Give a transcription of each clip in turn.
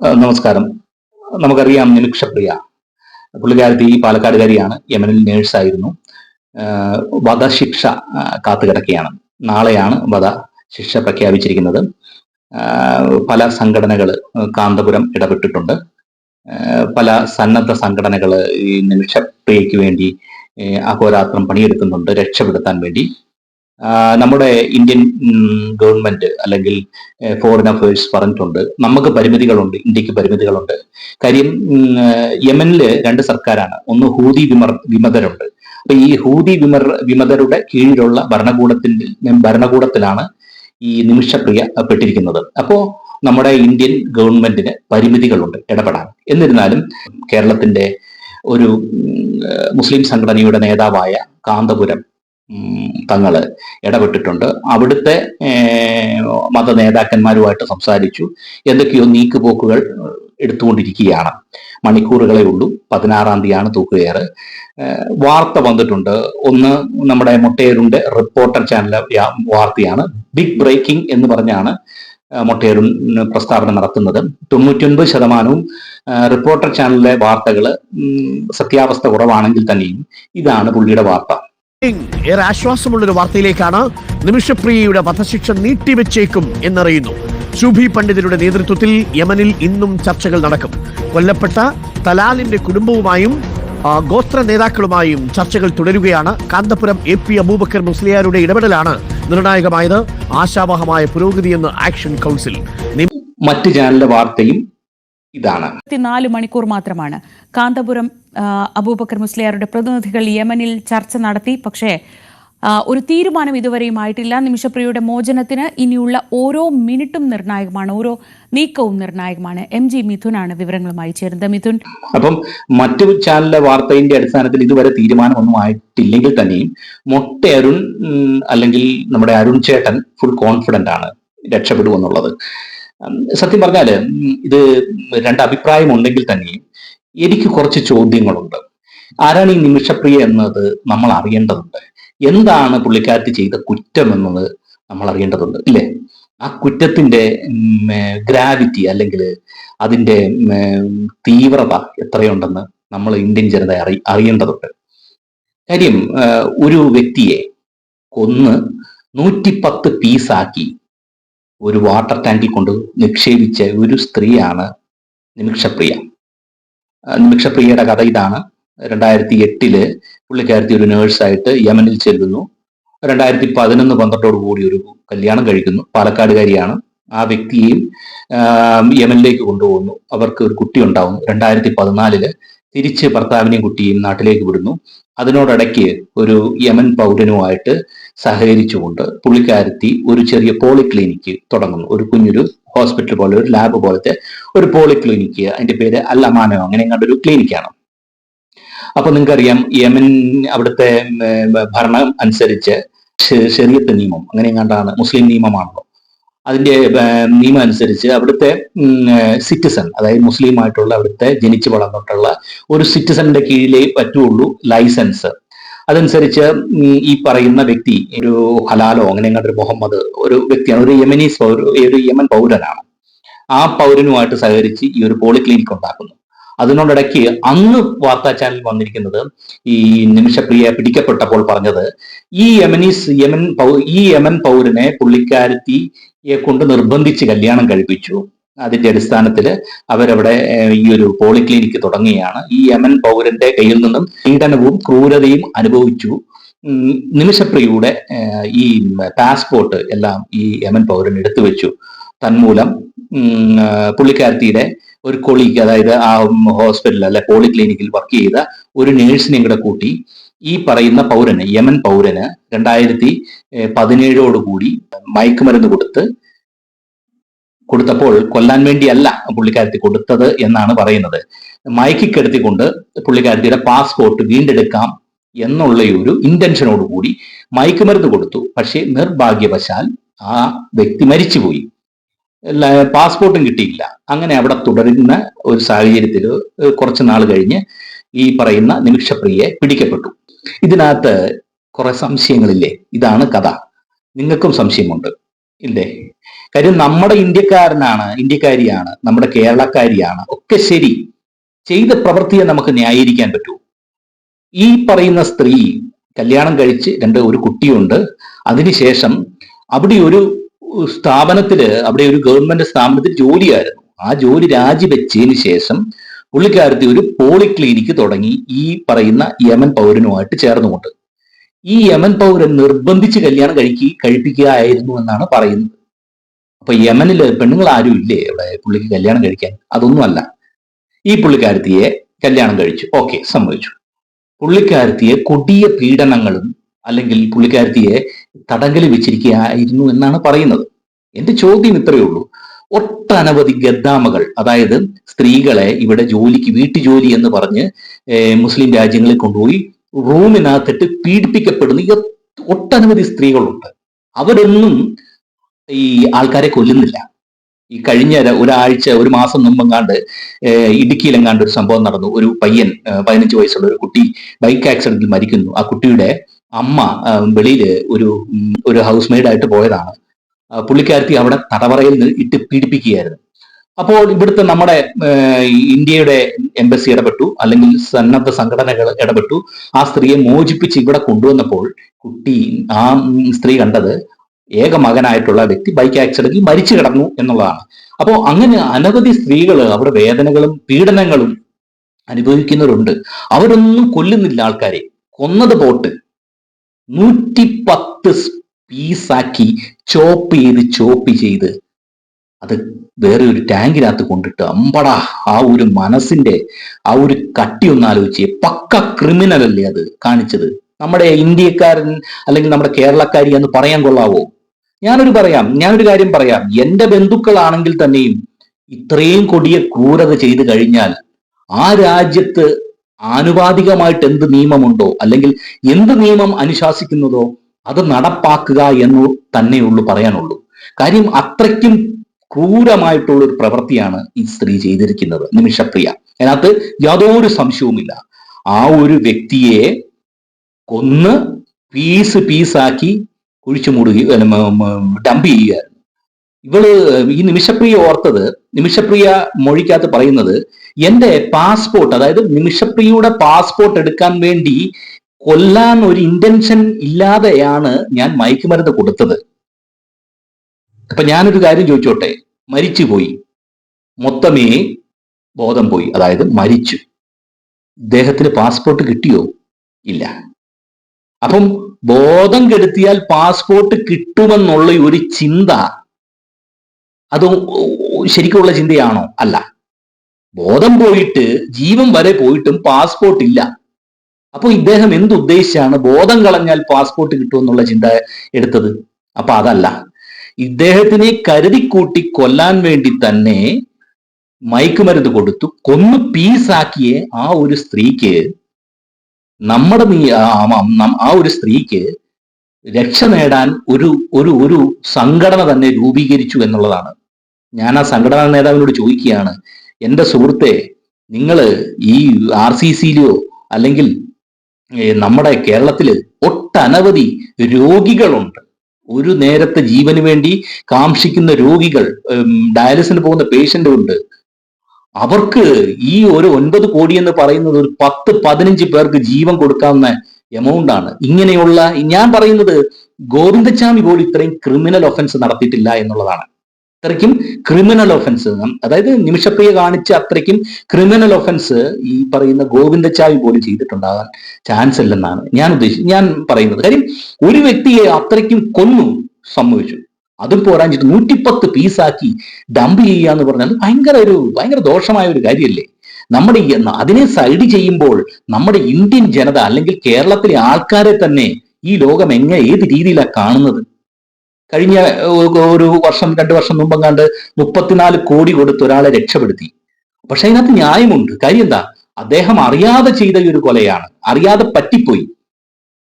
നമസ്കാരം. നമുക്കറിയാം നിമിഷപ്രിയ. പുള്ളിക്കാരത്തി ഈ പാലക്കാടുകാരിയാണ്. യമനിൽ നേഴ്സായിരുന്നു. വധശിക്ഷ കാത്തുകിടക്കുകയാണ്. നാളെയാണ് വധ ശിക്ഷ പ്രഖ്യാപിച്ചിരിക്കുന്നത് പല സംഘടനകൾ കാന്തപുരം ഇടപെട്ടിട്ടുണ്ട്. പല സന്നദ്ധ സംഘടനകൾ ഈ നിമിഷപ്രിയയ്ക്ക് വേണ്ടി അഹോരാത്രം പണിയെടുക്കുന്നുണ്ട്. രക്ഷപ്പെടുത്താൻ വേണ്ടി. നമ്മുടെ ഇന്ത്യൻ ഗവൺമെന്റ് അല്ലെങ്കിൽ ഫോറിൻ അഫയേഴ്സ് പറഞ്ഞിട്ടുണ്ട്. നമുക്ക് പരിമിതികളുണ്ട് ഇന്ത്യയ്ക്ക് പരിമിതികളുണ്ട്. കാര്യം യമനിൽ രണ്ട് സർക്കാരാണ്. ഒന്ന് ഹൂതി വിമർ വിമതരുണ്ട്. അപ്പൊ ഈ ഹൂതി വിമർ വിമതരുടെ കീഴിലുള്ള ഭരണകൂടത്തിന്റെ ഭരണകൂടത്തിലാണ് ഈ നിമിഷപ്രിയ പെട്ടിരിക്കുന്നത്. അപ്പോ നമ്മുടെ ഇന്ത്യൻ ഗവൺമെന്റിന് പരിമിതികളുണ്ട് ഇടപെടാൻ. എന്നിരുന്നാലും കേരളത്തിന്റെ ഒരു മുസ്ലിം സംഘടനയുടെ നേതാവായ കാന്തപുരം ഉം, തങ്ങൾ ഇടപെട്ടിട്ടുണ്ട്. അവിടുത്തെ മത നേതാക്കന്മാരുമായിട്ട് സംസാരിച്ചു. എന്തൊക്കെയോ നീക്കുപോക്കുകൾ എടുത്തുകൊണ്ടിരിക്കുകയാണ്. മണിക്കൂറുകളെ ഉള്ളൂ. പതിനാറാം തീയതിയാണ് തൂക്കുകയറ്. വാർത്ത വന്നിട്ടുണ്ട്. ഒന്ന് നമ്മുടെ മൊട്ടേരുടെ റിപ്പോർട്ടർ ചാനൽ വാർത്തയാണ്. ബിഗ് ബ്രേക്കിംഗ് എന്ന് പറഞ്ഞാണ് മൊട്ടേരു പ്രസ്താവന നടത്തുന്നത്. തൊണ്ണൂറ്റൊൻപത് ശതമാനവും റിപ്പോർട്ടർ ചാനലിലെ വാർത്തകൾ സത്യാവസ്ഥ കുറവാണെങ്കിൽ തന്നെയും ഇതാണ് പുള്ളിയുടെ വാർത്ത. ഏറെ ആശ്വാസമുള്ളൊരു വാർത്തയിലേക്കാണ് നിമിഷപ്രിയയുടെ വധശിക്ഷ നീട്ടിവെച്ചേക്കും എന്നറിയുന്നു. ശുഭി പണ്ഡിതരുടെ നേതൃത്വത്തിൽ യമനിൽ ഇന്നും ചർച്ചകൾ നടക്കും. കൊല്ലപ്പെട്ട തലാലിന്റെ കുടുംബവുമായും ഗോത്ര നേതാക്കളുമായും ചർച്ചകൾ തുടരുകയാണ്. കാന്തപുരം എ പി അബൂബക്കർ മുസ്ലിയാരുടെ ഇടപെടലാണ് നിർണായകമായത്. ആശാവഹമായ പുരോഗതിയെന്ന് ആക്ഷൻ കൗൺസിൽ മറ്റ് ചാനലിലെ വാർത്തയും ഇതാണ്. മണിക്കൂർ മാത്രമാണ്. കാന്തപുരം അബൂബക്കർ മുസ്ലിയാരുടെ പ്രതിനിധികൾ യമനിൽ ചർച്ച നടത്തി. പക്ഷേ ഒരു തീരുമാനം ഇതുവരെയും ആയിട്ടില്ല നിമിഷപ്രിയയുടെ മോചനത്തിന് ഇനിയുള്ള ഓരോ മിനിറ്റും നിർണായകമാണ് ഓരോ നീക്കവും നിർണായകമാണ്. എം ജി മിഥുനാണ് വിവരങ്ങളുമായി ചേരുന്നത്. മിഥുൻ. അപ്പം മറ്റു ചാനലിലെ വാർത്തയുടെ അടിസ്ഥാനത്തിൽ ഇതുവരെ തീരുമാനമൊന്നും ആയിട്ടില്ലെങ്കിൽ തന്നെയും മൊട്ട അരുൺ അല്ലെങ്കിൽ നമ്മുടെ അരുൺ ചേട്ടൻ ഫുൾ കോൺഫിഡന്റ് ആണ് രക്ഷപ്പെടുമെന്നുള്ളത്. സത്യം പറഞ്ഞാൽ ഇത് രണ്ട് അഭിപ്രായം ഉണ്ടെങ്കിൽ തന്നെയും എനിക്ക് കുറച്ച് ചോദ്യങ്ങളുണ്ട്. ആരാണ് ഈ നിമിഷപ്രിയ എന്നത് നമ്മൾ അറിയേണ്ടതുണ്ട്. എന്താണ് പുള്ളിക്കാരത്തി ചെയ്ത കുറ്റം എന്നത് നമ്മൾ അറിയേണ്ടതുണ്ട് ഇല്ലേ? ആ കുറ്റത്തിന്റെ ഗ്രാവിറ്റി അല്ലെങ്കിൽ അതിന്റെ തീവ്രത എത്രയുണ്ടെന്ന് നമ്മൾ ഇന്ത്യൻ ജനത അറി അറിയേണ്ടതുണ്ട്. കാര്യം ഒരു വ്യക്തിയെ കൊന്ന് നൂറ്റിപ്പത്ത് പീസാക്കി ഒരു വാട്ടർ ടാങ്കിൽ കൊണ്ട് നിക്ഷേപിച്ച ഒരു സ്ത്രീയാണ് നിമിഷപ്രിയ. നിമിഷപ്രിയയുടെ കഥ ഇതാണ്. രണ്ടായിരത്തി എട്ടിൽ പുള്ളിക്കാരത്തി ഒരു നേഴ്സായിട്ട് യമനിൽ ചെല്ലുന്നു. രണ്ടായിരത്തി പതിനൊന്ന് പന്ത്രണ്ടോട് കൂടി ഒരു കല്യാണം കഴിക്കുന്നു. പാലക്കാടുകാരിയാണ്. ആ വ്യക്തിയെയും യമനിലേക്ക് കൊണ്ടുപോകുന്നു. അവർക്ക് ഒരു കുട്ടി ഉണ്ടാവുന്നു. രണ്ടായിരത്തി പതിനാലിൽ തിരിച്ച് ഭർത്താവിനെയും കുട്ടിയും നാട്ടിലേക്ക് വിടുന്നു. അതിനോടടയ്ക്ക് ഒരു യമൻ പൗരനുമായിട്ട് സഹകരിച്ചുകൊണ്ട് പുള്ളിക്കാരത്തി ഒരു ചെറിയ പോളിക്ലിനിക്ക് തുടങ്ങുന്നു. ഒരു കുഞ്ഞൊരു ഹോസ്പിറ്റൽ പോലെ ഒരു ലാബ് പോലത്തെ ഒരു പോളിക്ലിനിക്ക് അതിന്റെ പേര് അല്ലമാനോ അങ്ങനെ എങ്ങാണ്ട് ഒരു ക്ലിനിക്കാണ് അപ്പൊ നിങ്ങൾക്കറിയാം യമൻ അവിടുത്തെ ഭരണം അനുസരിച്ച് ശരീരത്തെ നിയമം അങ്ങനെ എങ്ങാണ്ടാണ് മുസ്ലിം നിയമമാണല്ലോ. അതിന്റെ നിയമം അനുസരിച്ച് അവിടുത്തെ സിറ്റിസൺ അതായത് മുസ്ലിം ആയിട്ടുള്ള അവിടുത്തെ ജനിച്ചു വളർന്നിട്ടുള്ള ഒരു സിറ്റിസന്റെ കീഴിലേ പറ്റുള്ളൂ ലൈസൻസ് അതനുസരിച്ച് ഈ പറയുന്ന വ്യക്തി ഒരു ഹലാലോ അങ്ങനെ ഒരു മുഹമ്മദ് ഒരു വ്യക്തിയാണ് ഒരു യമനീസ് ഒരു യമൻ പൗരനാണ്. ആ പൗരനുമായിട്ട് സഹകരിച്ച് ഈ ഒരു പോളിക്ലിനിക് ഉണ്ടാക്കുന്നു. അതിനോടിടയ്ക്ക് അന്ന് വാർത്താ ചാനൽ വന്നിരിക്കുന്നത് ഈ നിമിഷപ്രിയ പിടിക്കപ്പെട്ടപ്പോൾ പറഞ്ഞത് ഈ യമനീസ് യമൻ ഈ യമൻ പൗരനെ പുള്ളിക്കാരത്തിയെ കൊണ്ട് നിർബന്ധിച്ച് കല്യാണം കഴിപ്പിച്ചു. അതിന്റെ അടിസ്ഥാനത്തിൽ അവരവിടെ ഈ ഒരു പോളിക്ലിനിക്ക് തുടങ്ങുകയാണ്. ഈ യമൻ പൗരന്റെ കയ്യിൽ നിന്നും പീഡനവും ക്രൂരതയും അനുഭവിച്ചു. നിമിഷപ്രിയയുടെ ഈ പാസ്പോർട്ട് എല്ലാം ഈ യമൻ പൗരൻ എടുത്തു വെച്ചു. തന്മൂലം പുള്ളിക്കാരത്തിയുടെ ഒരു കൊളീഗ് അതായത് ആ ഹോസ്പിറ്റലിൽ അല്ലെ പോളിക്ലിനിക്കിൽ വർക്ക് ചെയ്ത ഒരു നേഴ്സിനെയും കൂടെ കൂട്ടി. ഈ പറയുന്ന പൗരന് യമൻ പൗരന് രണ്ടായിരത്തി പതിനേഴോടുകൂടി മയക്കുമരുന്ന് കൊടുത്ത് കൊടുത്തപ്പോൾ കൊല്ലാൻ വേണ്ടിയല്ല പുള്ളിക്കാരത്തി കൊടുത്തത് എന്നാണ് പറയുന്നത്. മയക്കിക്കെടുത്തിക്കൊണ്ട് പുള്ളിക്കാരത്തിയുടെ പാസ്പോർട്ട് വീണ്ടെടുക്കാം എന്നുള്ള ഒരു ഇന്റൻഷനോടുകൂടി മയക്കുമരുന്ന് കൊടുത്തു. പക്ഷേ നിർഭാഗ്യവശാൽ ആ വ്യക്തി മരിച്ചുപോയി. പാസ്പോർട്ടും കിട്ടിയില്ല. അങ്ങനെ അവിടെ തുടരുന്ന ഒരു സാഹചര്യത്തിൽ കുറച്ച് നാൾ കഴിഞ്ഞ് ഈ പറയുന്ന നിമിഷപ്രിയെ പിടിക്കപ്പെട്ടു. ഇതിനകത്ത് കുറെ സംശയങ്ങളില്ലേ? ഇതാണ് കഥ. നിങ്ങൾക്കും സംശയമുണ്ട്. ഇല്ലേ? കാര്യം നമ്മുടെ ഇന്ത്യക്കാരനാണ് ഇന്ത്യക്കാരിയാണ് നമ്മുടെ കേരളക്കാരിയാണ്. ഒക്കെ ശരി. ചെയ്ത പ്രവൃത്തിയെ നമുക്ക് ന്യായീകരിക്കാൻ പറ്റൂ. ഈ പറയുന്ന സ്ത്രീ കല്യാണം കഴിച്ച് രണ്ട് ഒരു കുട്ടിയുണ്ട്. അതിനുശേഷം അവിടെ ഒരു സ്ഥാപനത്തിൽ അവിടെ ഒരു ഗവൺമെന്റ് സ്ഥാപനത്തിൽ ജോലിയായിരുന്നു. ആ ജോലി രാജിവെച്ചതിന് ശേഷം പുള്ളിക്കാരത്തി ഒരു പോളിക്ലിനിക്ക് തുടങ്ങി ഈ പറയുന്ന യമൻ പൗരനുമായിട്ട് ചേർന്നുകൊണ്ട്. ഈ യമൻ പൗരൻ നിർബന്ധിച്ച് കല്യാണം കഴിക്കി കഴിപ്പിക്കുകയായിരുന്നു എന്നാണ് പറയുന്നത്. അപ്പൊ യമനിൽ പെണ്ണുങ്ങൾ ആരും ഇല്ലേ ഇവിടെ പുള്ളിക്ക് കല്യാണം കഴിക്കാൻ? അതൊന്നുമല്ല. ഈ പുള്ളിക്കാരത്തിയെ കല്യാണം കഴിച്ചു. ഓക്കെ സംഭവിച്ചു പുള്ളിക്കാരത്തിയെ കൊടിയ പീഡനങ്ങളും അല്ലെങ്കിൽ പുള്ളിക്കാരത്തിയെ തടങ്കലിൽ വെച്ചിരിക്കുകയായിരുന്നു എന്നാണ് പറയുന്നത്. എന്റെ ചോദ്യം ഇത്രയേ ഉള്ളൂ. ഒട്ടനവധി ഗദ്ദാമകൾ അതായത് സ്ത്രീകളെ ഇവിടെ ജോലിക്ക് വീട്ടുജോലി എന്ന് പറഞ്ഞ് മുസ്ലിം രാജ്യങ്ങളിൽ കൊണ്ടുപോയി റൂമിനകത്തിട്ട് പീഡിപ്പിക്കപ്പെടുന്ന ഒട്ടനവധി സ്ത്രീകളുണ്ട്. അവരൊന്നും ഈ ആൾക്കാരെ കൊല്ലുന്നില്ല. ഈ കഴിഞ്ഞ ഒരാഴ്ച ഒരു മാസം മുമ്പെങ്ങാണ്ട് ഇടുക്കിയിലെങ്ങാണ്ട് ഒരു സംഭവം നടന്നു. ഒരു പയ്യൻ പതിനഞ്ച് വയസ്സുള്ള ഒരു കുട്ടി ബൈക്ക് ആക്സിഡന്റിൽ മരിക്കുന്നു. ആ കുട്ടിയുടെ അമ്മ വെളിയിൽ ഒരു ഒരു ഹൗസ് മെയ്ഡായിട്ട് പോയതാണ്. പുള്ളിക്കാരത്തി അവിടെ തടവറയിൽ ഇട്ട് പീഡിപ്പിക്കുകയായിരുന്നു. അപ്പോൾ ഇവിടുത്തെ നമ്മുടെ ഇന്ത്യയുടെ എംബസി ഇടപെട്ടു. അല്ലെങ്കിൽ സന്നദ്ധ സംഘടനകൾ ഇടപെട്ടു. ആ സ്ത്രീയെ മോചിപ്പിച്ച് ഇവിടെ കൊണ്ടുവന്നപ്പോൾ കുട്ടി ആ സ്ത്രീ കണ്ടത് ഏക മകനായിട്ടുള്ള വ്യക്തി ബൈക്ക് ആക്സിഡന്റിൽ മരിച്ചു കിടന്നു എന്നുള്ളതാണ്. അപ്പോൾ അങ്ങനെ അനവധി സ്ത്രീകൾ അവരുടെ വേദനകളും പീഡനങ്ങളും അനുഭവിക്കുന്നവരുണ്ട്. അവരൊന്നും കൊല്ലുന്നില്ല ആൾക്കാരെ. കൊന്നത് പോട്ട് നൂറ്റി പത്ത് പീസാക്കി ചോപ്പ് ചെയ്ത് ചോപ്പ് ചെയ്ത് അത് വേറെ ഒരു ടാങ്കിനകത്ത് കൊണ്ടിട്ട് അമ്പടാ ആ ഒരു മനസ്സിന്റെ ആ ഒരു കട്ടി ഒന്ന് ആലോചിച്ച്. പക്ക ക്രിമിനൽ അല്ലേ അത് കാണിച്ചത്. നമ്മുടെ ഇന്ത്യക്കാരൻ അല്ലെങ്കിൽ നമ്മുടെ കേരളക്കാരി എന്ന് പറയാൻ കൊള്ളാവോ? ഞാനൊരു പറയാം ഞാനൊരു കാര്യം പറയാം. എന്റെ ബന്ധുക്കളാണെങ്കിൽ തന്നെയും ഇത്രയും കൊടിയ ക്രൂരത ചെയ്തു കഴിഞ്ഞാൽ ആ രാജ്യത്ത് ആനുപാതികമായിട്ട് എന്ത് നിയമമുണ്ടോ അല്ലെങ്കിൽ എന്ത് നിയമം അനുശാസിക്കുന്നതോ അത് നടപ്പാക്കുക എന്ന് തന്നെയുള്ളൂ പറയാനുള്ളൂ. കാര്യം അത്രയ്ക്കും ക്രൂരമായിട്ടുള്ള ഒരു പ്രവൃത്തിയാണ് ഈ സ്ത്രീ ചെയ്തിരിക്കുന്നത്. നിമിഷപ്രിയ. അതിനകത്ത് യാതൊരു സംശയവുമില്ല. ആ ഒരു വ്യക്തിയെ കൊന്ന് പീസ് പീസാക്കി കുഴിച്ചു മൂടുക ഡംപ് ചെയ്യുകയായിരുന്നു. ഇവൾ ഈ നിമിഷപ്രിയ ഓർത്തത് നിമിഷപ്രിയ മൊഴിക്കകത്ത് പറയുന്നത് എന്റെ പാസ്പോർട്ട് അതായത് നിമിഷപ്രിയയുടെ പാസ്പോർട്ട് എടുക്കാൻ വേണ്ടി കൊല്ലാൻ ഒരു ഇന്റൻഷൻ ഇല്ലാതെയാണ് ഞാൻ മയക്കുമരുന്ന് കൊടുത്തത്. അപ്പൊ ഞാനൊരു കാര്യം ചോദിച്ചോട്ടെ? മരിച്ചുപോയി. മൊത്തമേ ബോധം പോയി. അതായത് മരിച്ചു. ഇദ്ദേഹത്തിന് പാസ്പോർട്ട് കിട്ടിയോ? ഇല്ല. അപ്പം ബോധം കെടുത്തിയാൽ പാസ്പോർട്ട് കിട്ടുമെന്നുള്ള ഒരു ചിന്ത അത് ശരിക്കുള്ള ചിന്തയാണോ? അല്ല. ബോധം പോയിട്ട് ജീവൻ വരെ പോയിട്ടും പാസ്പോർട്ട് ഇല്ല. അപ്പൊ ഇദ്ദേഹം എന്തുദ്ദേശിച്ചാണ് ബോധം കളഞ്ഞാൽ പാസ്പോർട്ട് കിട്ടുമെന്നുള്ള ചിന്ത എടുത്തത്? അപ്പൊ അതല്ല. ഇദ്ദേഹത്തിനെ കരുതിക്കൂട്ടി കൊല്ലാൻ വേണ്ടി തന്നെ മയക്കുമരുന്ന് കൊടുത്തു. കൊന്ന് പീസാക്കിയ ആ ഒരു സ്ത്രീക്ക് നമ്മുടെ നീ- ആ ഒരു സ്ത്രീക്ക് രക്ഷ നേടാൻ ഒരു ഒരു ഒരു സംഘടന തന്നെ രൂപീകരിച്ചു എന്നുള്ളതാണ്. ഞാൻ ആ സംഘടനാ നേതാവിനോട് ചോദിക്കുകയാണ് എന്റെ സുഹൃത്തെ നിങ്ങൾ ഈ ആർ സി സിയിലെയോ അല്ലെങ്കിൽ നമ്മുടെ കേരളത്തിൽ ഒട്ടനവധി രോഗികളുണ്ട്. ഒരു നേരത്തെ ജീവന് വേണ്ടി കാംക്ഷിക്കുന്ന രോഗികൾ ഡയാലിസിന് പോകുന്ന പേഷ്യന്റ് ഉണ്ട്. അവർക്ക് ഈ ഒരു ഒൻപത് കോടി എന്ന് പറയുന്നത് ഒരു പത്ത് പതിനഞ്ച് പേർക്ക് ജീവൻ കൊടുക്കാവുന്ന എമൗണ്ട് ആണ്. ഇങ്ങനെയുള്ള ഞാൻ പറയുന്നത് ഗോവിന്ദച്ചാമി പോലും ഇത്രയും ക്രിമിനൽ ഒഫൻസ് നടത്തിയിട്ടില്ല എന്നുള്ളതാണ്. അത്രയ്ക്കും ക്രിമിനൽ ഒഫൻസ് അതായത് നിമിഷപ്രിയ കാണിച്ച അത്രയ്ക്കും ക്രിമിനൽ ഒഫൻസ് ഈ പറയുന്ന ഗോവിന്ദച്ചാവി പോലും ചെയ്തിട്ടുണ്ടാകാൻ ചാൻസ് ഇല്ലെന്നാണ് ഞാൻ ഉദ്ദേശിച്ചത് ഞാൻ പറയുന്നത്. കാര്യം ഒരു വ്യക്തിയെ അത്രയ്ക്കും കൊന്നു സംഭവിച്ചു അതും പോരാഞ്ഞിട്ട് നൂറ്റിപ്പത്ത് പീസാക്കി ഡംപ് ചെയ്യുക എന്ന് പറഞ്ഞാൽ ഭയങ്കര ഒരു ഭയങ്കര ദോഷമായ ഒരു കാര്യമല്ലേ നമ്മുടെ അതിനെ സൈഡ് ചെയ്യുമ്പോൾ നമ്മുടെ ഇന്ത്യൻ ജനത അല്ലെങ്കിൽ കേരളത്തിലെ ആൾക്കാരെ തന്നെ ഈ ലോകം എങ്ങനെ ഏത് രീതിയിലാണ് കാണുന്നത്? കഴിഞ്ഞ ഒരു വർഷം രണ്ട് വർഷം മുമ്പെങ്ങാണ്ട് മുപ്പത്തിനാല് കോടി കൊടുത്ത് ഒരാളെ രക്ഷപ്പെടുത്തി. പക്ഷെ അതിനകത്ത് ന്യായമുണ്ട്. കാര്യം എന്താ? അദ്ദേഹം അറിയാതെ ചെയ്ത ഒരു കൊലയാണ്. അറിയാതെ പറ്റിപ്പോയി.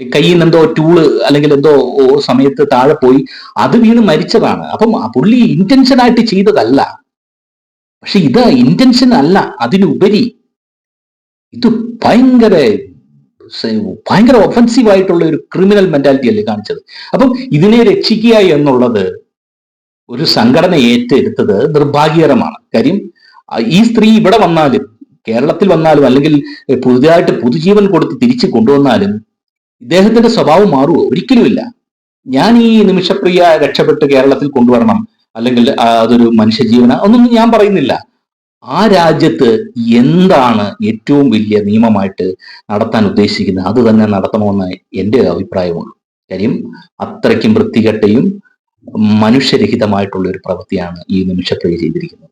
കയ്യിൽ നിന്ന് എന്തോ ടൂൾ അല്ലെങ്കിൽ എന്തോ സമയത്ത് താഴെ പോയി. അത് വീണ് മരിച്ചതാണ്. അപ്പം പുള്ളി ഇന്റൻഷൻ ആയിട്ട് ചെയ്തതല്ല. പക്ഷെ ഇത് ഇന്റൻഷൻ അല്ല. അതിനുപരി ഇത് ഭയങ്കര ഭയങ്കര ഒഫൻസീവ് ആയിട്ടുള്ള ഒരു ക്രിമിനൽ മെന്റാലിറ്റി അല്ലേ കാണിച്ചത്? അപ്പം ഇതിനെ രക്ഷിക്കുക എന്നുള്ളത് ഒരു സംഘടന ഏറ്റെടുത്തത് നിർഭാഗ്യകരമാണ്. കാര്യം ഈ സ്ത്രീ ഇവിടെ വന്നാലും കേരളത്തിൽ വന്നാലും അല്ലെങ്കിൽ പുതുതായിട്ട് പുതുജീവൻ കൊടുത്ത് തിരിച്ചു കൊണ്ടുവന്നാലും ഇദ്ദേഹത്തിന്റെ സ്വഭാവം മാറുമോ ഒരിക്കലുമില്ല. ഞാൻ ഈ നിമിഷപ്രിയ രക്ഷപ്പെട്ട് കേരളത്തിൽ കൊണ്ടുവരണം അല്ലെങ്കിൽ അതൊരു മനുഷ്യജീവന ഒന്നും ഞാൻ പറയുന്നില്ല. ആ രാജ്യത്ത് എന്താണ് ഏറ്റവും വലിയ നിയമമായിട്ട് നടത്താൻ ഉദ്ദേശിക്കുന്നത്? അത് തന്നെ നടത്തണമെന്ന് എന്റെ അഭിപ്രായമുള്ളൂ. കാര്യം അത്രയ്ക്കും വൃത്തികെട്ടയും മനുഷ്യരഹിതമായിട്ടുള്ള ഒരു പ്രവൃത്തിയാണ് ഈ നിമിഷപ്രിയ ചെയ്തിരിക്കുന്നത്.